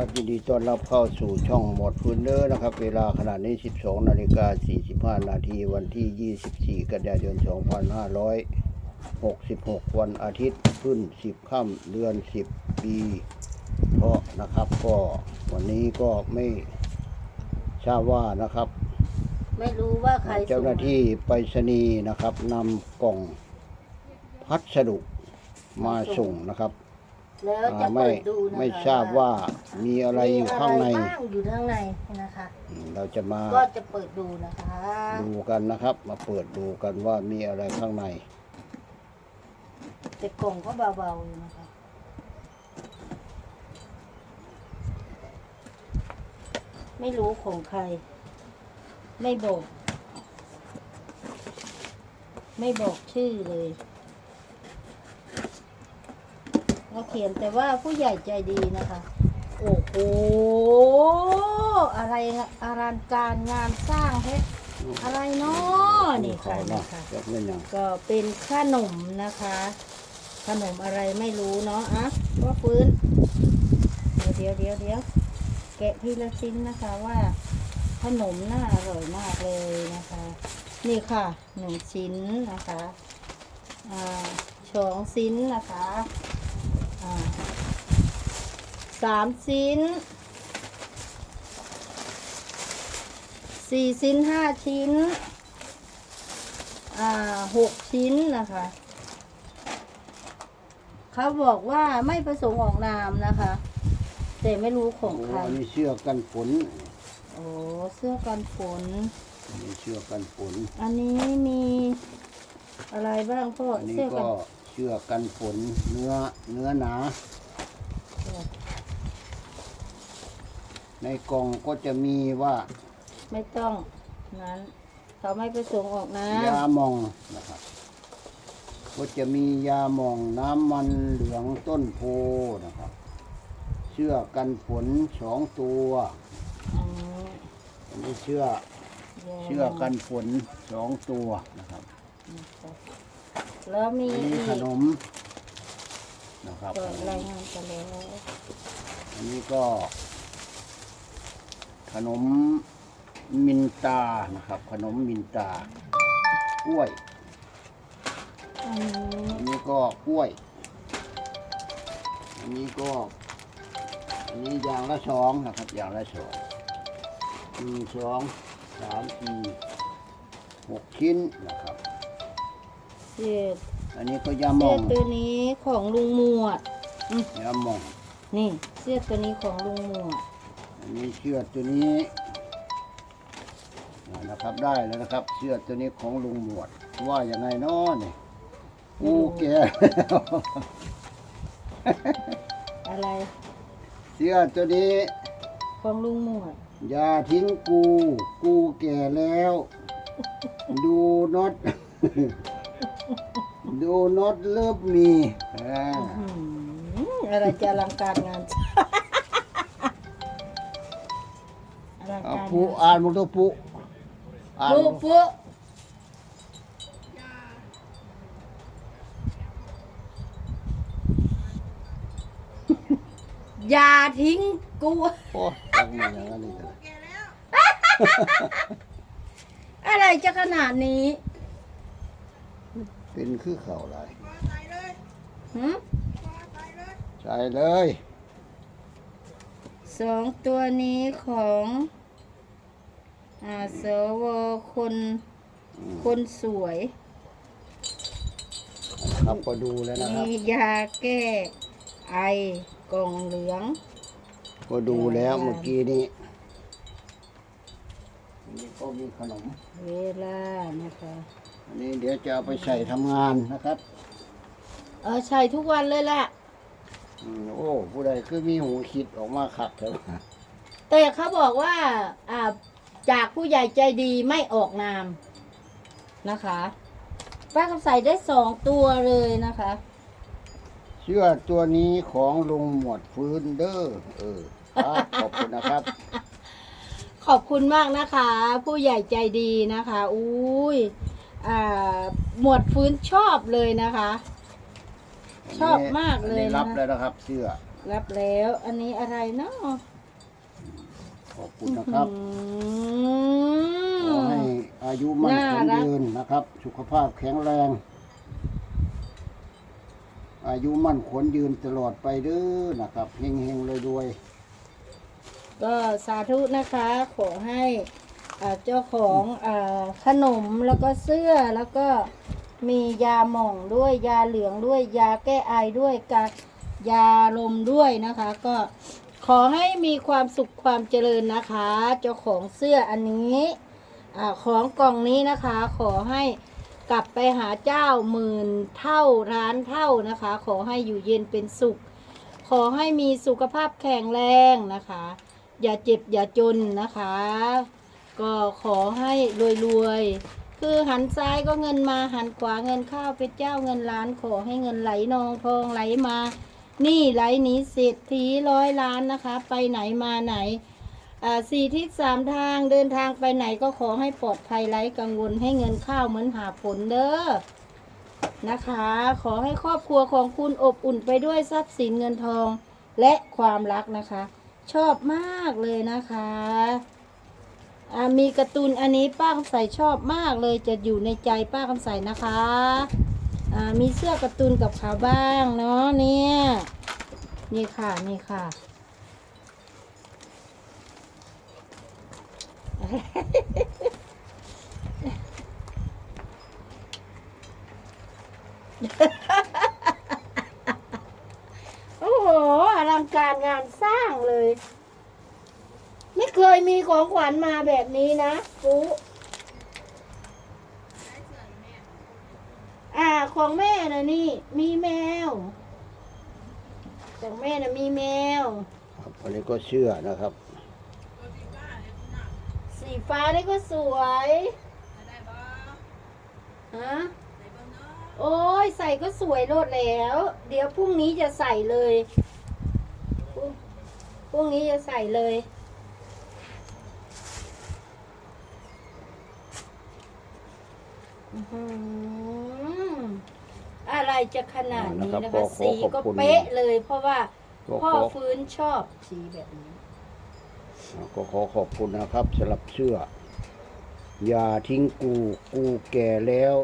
ครับยินดีต้อนรับเข้าสู่ช่องหมดพื้นเนอร์นะครับ เวลาขณะนี้ 12 นาฬิกา 45 นาทีวันที่ 24 กันยายน 2566 วันอาทิตย์ขึ้น 10 ค่ำเดือน 10 ปีเพราะนะครับก็วันนี้ก็ไม่ทราบว่านะครับ ไม่รู้ว่าใครส่งเจ้าหน้าที่ไปรษณีย์นะครับนำกล่องพัสดุมาส่งนะครับ แล้วจะอ่าไม่เปิดดูนะคะไม่ทราบว่ามีอะไรอยู่ข้างใน มีอะไรบ้างอยู่ข้างในนะคะ เราจะมาก็จะเปิดดูนะคะดูกันนะครับ มาเปิดดูกันว่ามีอะไรข้างใน แต่กล่องก็เบาๆอยู่นะคะ ไม่รู้ของใคร ไม่บอก ไม่บอกชื่อเลย เราเขียนแต่ว่าผู้ใหญ่ใจดีนะคะ โอ้โหอะไรนะอลังการงานสร้างเพชรอะไรเนาะนี่ค่ะเขานี่เนาะค่ะจะเป็นอย่างก็เป็นขนมนะคะ ขนมอะไรไม่รู้เนาะอะว่าฟื้นเดี๋ยวเดี๋ยวเดี๋ยวแกะทีละชิ้นนะคะว่าขนมน่าอร่อยมากเลยนะคะ นี่ค่ะหนึ่งชิ้นนะคะอ่าสองชิ้นนะคะอ่า สามชิ้นสี่ชิ้นห้าชิ้น อ่าหกชิ้นนะคะ เขาบอกว่าไม่ประสงค์ออกนามนะคะ แต่ไม่รู้ของโอ้ใคร อันนี้เสื้อกันฝนโอ้เสื้อกันฝน อันนี้เสื้อกันฝน อันนี้มีอะไรบ้างพ่ออันนี้เสื้อกัก็น เสื้อกันฝนเนื้อเนื้อหนา ในกล่องก็จะมีว่าไม่ต้องนั้นเขาไม่ประสงค์ออกนามยาหมองนะครับ ก็จะมียาหมองน้ำมันเหลืองต้นโพนะครับเสื้อกันฝนสองตัวอืมอันนี้เสื้อเชือกกันฝนสองตัวนะครับ แล้วมีอันนี้อีกขนมนะครับเปิดรายงานกันแล้วอันนี้ก็ ขนมมินตานะครับ ขนมมินตากล้วย อันนี้อันนี้ก็กล้วย อันนี้ก็ อันนี้อย่างละสองนะครับ อย่างละสองหนึ่งสองสามสี่หกชิ้นนะครับ เสื้ออันนี้ก็ยาหมเสื้อองตัวนี้ของลุงหมวด ยาหมอง นี่เสื้อตัวนี้ของลุงหมวด อันนี้เชือกตัวนี้นะครับได้แล้วนะครับ เชือกตัวนี้ของลุงหมวด ว่าอย่างไงน้อนี่กูแก่อะไรเสื้อตัวนี้ ของลุงหมวด อย่าทิ้งกู กูแก่แล้ว ดูน็อต ดูน็อตเลิฟมีอ่าอืมอะไรจะอลังการงานอลังเอาการปูอ่านมึงตัวปูอ่านปุ๊มึงปุ๊อย่าทิ้งกูโอ้ตั้งมาอย่างนั้นเลยอะไรจะขนาดนี้ เป็นคือเข่าไรหืมใส่เลยสองตัวนี้ของอ่าสวคนอืมคนสวย ครับก็ดูแล้วนะครับ มียาแก้ไอกล่องเหลือง ก็ดูแล้วเมื่อกี้นี้อันนี้ก็มีขนม เวลานะคะ อันนี้เดี๋ยวจะเอาไปใส่ทำงานนะครับเออใช่ทุกวันเลยแหละ อืมโอ้ ผู้ใดคือมีหูคิดออกมาขับเถอะแต่เขาบอกว่าอ่าจากผู้ใหญ่ใจดีไม่ออกนามนะคะ ป้าคำใสได้สองตัวเลยนะคะ เชื่อตัวนี้ของลุงหมวดฟื้นเด้อเออครับขอบคุณนะครับ ขอบคุณมากนะคะ ผู้ใหญ่ใจดีนะคะ อุ้ยอ่า หมวดฟื้นชอบเลยนะคะ ชอบมากเลยอันนี้นะรับแล้วนะครับ เสื้อ รับแล้ว อันนี้อะไรเนาะขอบคุณนะครับอืขอให้มอายุมั่นน่าคงรักยืนนะครับ สุขภาพแข็งแรง อายุมั่นขนยืนตลอดไปเด้อนะครับเฮงเฮงเลยรวย ก็สาธุนะคะ ขอให้อ่า เจ้าของอขนมแล้วก็เสื้อแล้วก็มียาหม่องด้วยยาเหลืองด้วยยาแก้ไอด้วยกายาลมด้วยนะคะ ก็ขอให้มีความสุขความเจริญนะคะ เจ้าของเสื้ออันนี้อของกล่องนี้นะคะ ขอให้กลับไปหาเจ้าหมื่นเท่าร้านเท่านะคะ ขอให้อยู่เย็นเป็นสุข ขอให้มีสุขภาพแข็งแรงนะคะ อย่าเจ็บอย่าจนนะคะ ก็ขอให้รวยๆ คือหันซ้ายก็เงินมาหันขวาเงินเข้าวเป็นเจ้าเงินล้านขอให้เงินไหลนองทองไหลมา นี่ไหลหนีเศรษฐีร้อยล้านนะคะ ไปไหนมาไหนสี่ทิศสามทางเดินทางไปไหนก็ขอให้ปลอดภัยไร้กังวลให้เงินข้าวเหมือนหาฝนเด้อนะคะ ขอให้ครอบครัวของคุณอบอุ่นไปด้วยทรัพย์สินเงินทองและความรักนะคะ ชอบมากเลยนะคะ มีการ์ตูนอันนี้ป้าคำใสชอบมากเลยจะอยู่ในใจป้าคำใสนะคะมีเสื้อการ์ตูนกับขาบ้างเนาะเนี่ยนี่ค่ะนี่ค่ะ โอ้โหอลังการงานสร้างเลย ไม่เค ยมีของขวัญมาแบบนี้นะปุ๊อ่าของแม่นะนี่ มีแมว ของแม่นะมีแมว ครับอันนี้ก็เชื่อนะครับ สีฟ้านี่ก็สวยฮะโอ้ยใส่ก็สวยโลดแล้ว เดี๋ยวพรุ่งนี้จะใส่เลยพรุ่งพรุ่งนี้จะใส่เลย อื้อหืออะไรจะขนาดนี้นะนะครัคะ บขอสีขอบก็คุณ เป๊ะเลย เพราะว่าก็พ่อขอฟื้นชอบสีแบบนี้ ก็ขอขอบคุณนะครับสำหรับเสื้อ อย่าทิ้งกู กูแก่แล้ว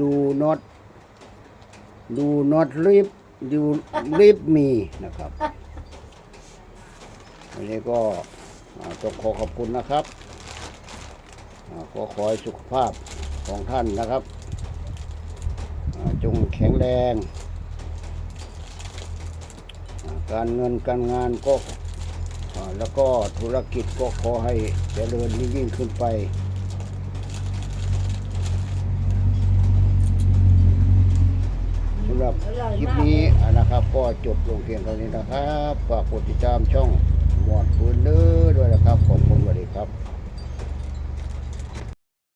ดูน็อตดูน็อตรีบดูรีบมีนะครับวันนี้ก็อ่าต้องขอขอบคุณนะครับอ่าก็ขอให้สุขภาพ ของท่านนะครับ จงแข็งแรง การเงินการงานก็แล้วก็ธุรกิจก็ขอให้เจริญยิ่งขึ้นไปสำหรับคลิปนี้นะครับ ก็จบลงเพียงเท่านี้นะครับฝากกดติดตามช่องหมวดปืนเด้อด้วยนะครับขอบคุณสวัสดีครับ